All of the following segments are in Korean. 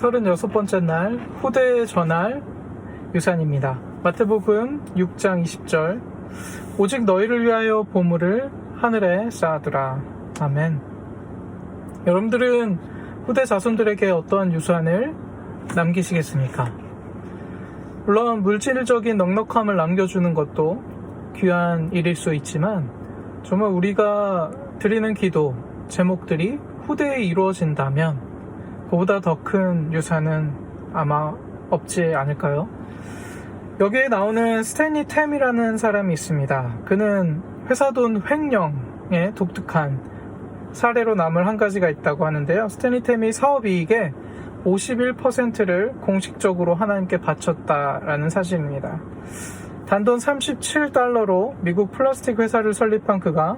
36번째 날 후대의 전할 유산입니다. 마태복음 6장 20절 오직 너희를 위하여 보물을 하늘에 쌓아두라. 아멘. 여러분들은 후대 자손들에게 어떠한 유산을 남기시겠습니까? 물론 물질적인 넉넉함을 남겨주는 것도 귀한 일일 수 있지만 정말 우리가 드리는 기도 제목들이 후대에 이루어진다면 그보다 더 큰 유산은 아마 없지 않을까요? 여기에 나오는 스탠리 템이라는 사람이 있습니다. 그는 회사 돈 횡령의 독특한 사례로 남을 한 가지가 있다고 하는데요. 스탠리 템이 사업이익의 51%를 공식적으로 하나님께 바쳤다라는 사실입니다. 단돈 37달러로 미국 플라스틱 회사를 설립한 그가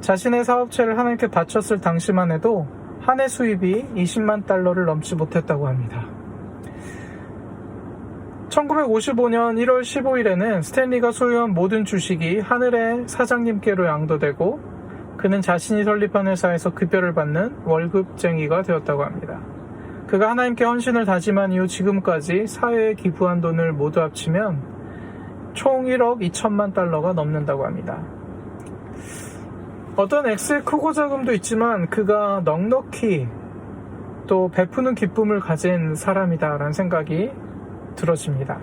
자신의 사업체를 하나님께 바쳤을 당시만 해도 한 해 수입이 20만 달러를 넘지 못했다고 합니다. 1955년 1월 15일에는 스탠리가 소유한 모든 주식이 하늘의 사장님께로 양도되고 그는 자신이 설립한 회사에서 급여를 받는 월급쟁이가 되었다고 합니다. 그가 하나님께 헌신을 다짐한 이후 지금까지 사회에 기부한 돈을 모두 합치면 총 1억 2천만 달러가 넘는다고 합니다. 어떤 X의 크고 작음도 있지만 그가 넉넉히 또 베푸는 기쁨을 가진 사람이다라는 생각이 들어집니다.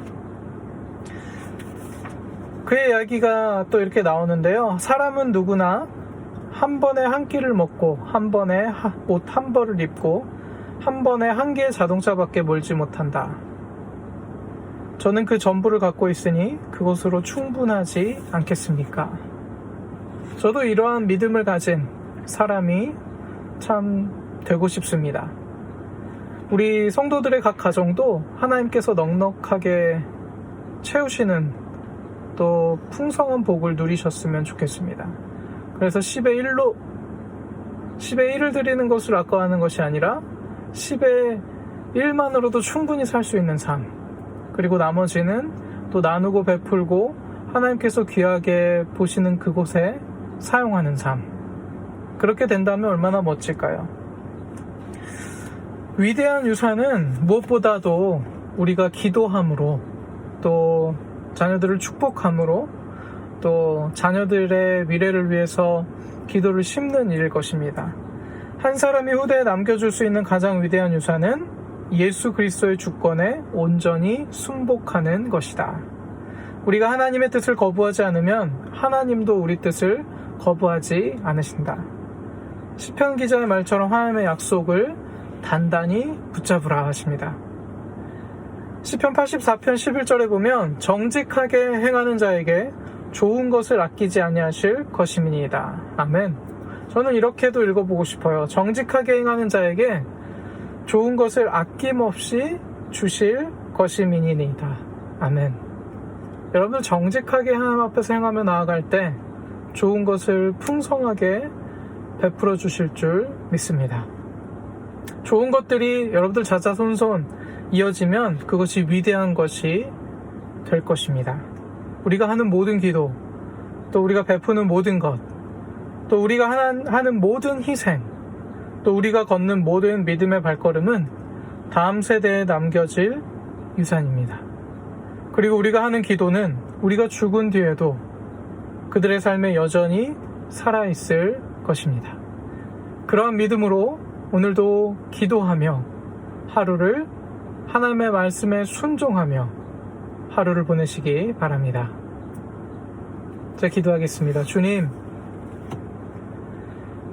그의 이야기가 또 이렇게 나오는데요. 사람은 누구나 한 번에 한 끼를 먹고 한 번에 옷 한 벌을 입고 한 번에 한 개의 자동차밖에 몰지 못한다. 저는 그 전부를 갖고 있으니 그것으로 충분하지 않겠습니까? 저도 이러한 믿음을 가진 사람이 참 되고 싶습니다. 우리 성도들의 각 가정도 하나님께서 넉넉하게 채우시는 또 풍성한 복을 누리셨으면 좋겠습니다. 그래서 10의 1로 10의 1을 드리는 것을 아까워하는 것이 아니라 10의 1만으로도 충분히 살 수 있는 삶. 그리고 나머지는 또 나누고 베풀고 하나님께서 귀하게 보시는 그곳에 사용하는 삶. 그렇게 된다면 얼마나 멋질까요? 위대한 유산은 무엇보다도 우리가 기도함으로 또 자녀들을 축복함으로 또 자녀들의 미래를 위해서 기도를 심는 일일 것입니다. 한 사람이 후대에 남겨줄 수 있는 가장 위대한 유산은 예수 그리스도의 주권에 온전히 순복하는 것이다. 우리가 하나님의 뜻을 거부하지 않으면 하나님도 우리 뜻을 거부하지 않으신다. 시편 기자의 말처럼 하나님의 약속을 단단히 붙잡으라 하십니다. 시편 84편 11절에 보면 정직하게 행하는 자에게 좋은 것을 아끼지 아니하실 것임이니이다. 아멘. 저는 이렇게도 읽어보고 싶어요. 정직하게 행하는 자에게 좋은 것을 아낌없이 주실 것임이니이다. 아멘. 여러분들 정직하게 하나님 앞에서 행하며 나아갈 때 좋은 것을 풍성하게 베풀어 주실 줄 믿습니다. 좋은 것들이 여러분들 자자손손 이어지면 그것이 위대한 것이 될 것입니다. 우리가 하는 모든 기도, 또 우리가 베푸는 모든 것, 또 우리가 하는 모든 희생, 또 우리가 걷는 모든 믿음의 발걸음은 다음 세대에 남겨질 유산입니다. 그리고 우리가 하는 기도는 우리가 죽은 뒤에도 그들의 삶에 여전히 살아있을 것입니다. 그러한 믿음으로 오늘도 기도하며 하루를 하나님의 말씀에 순종하며 하루를 보내시기 바랍니다. 자, 기도하겠습니다. 주님,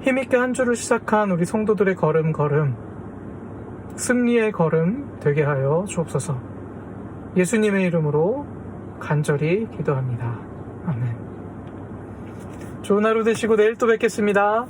힘있게 한 주를 시작한 우리 성도들의 걸음 걸음, 승리의 걸음 되게 하여 주옵소서. 예수님의 이름으로 간절히 기도합니다. 아멘. 좋은 하루 되시고 내일 또 뵙겠습니다.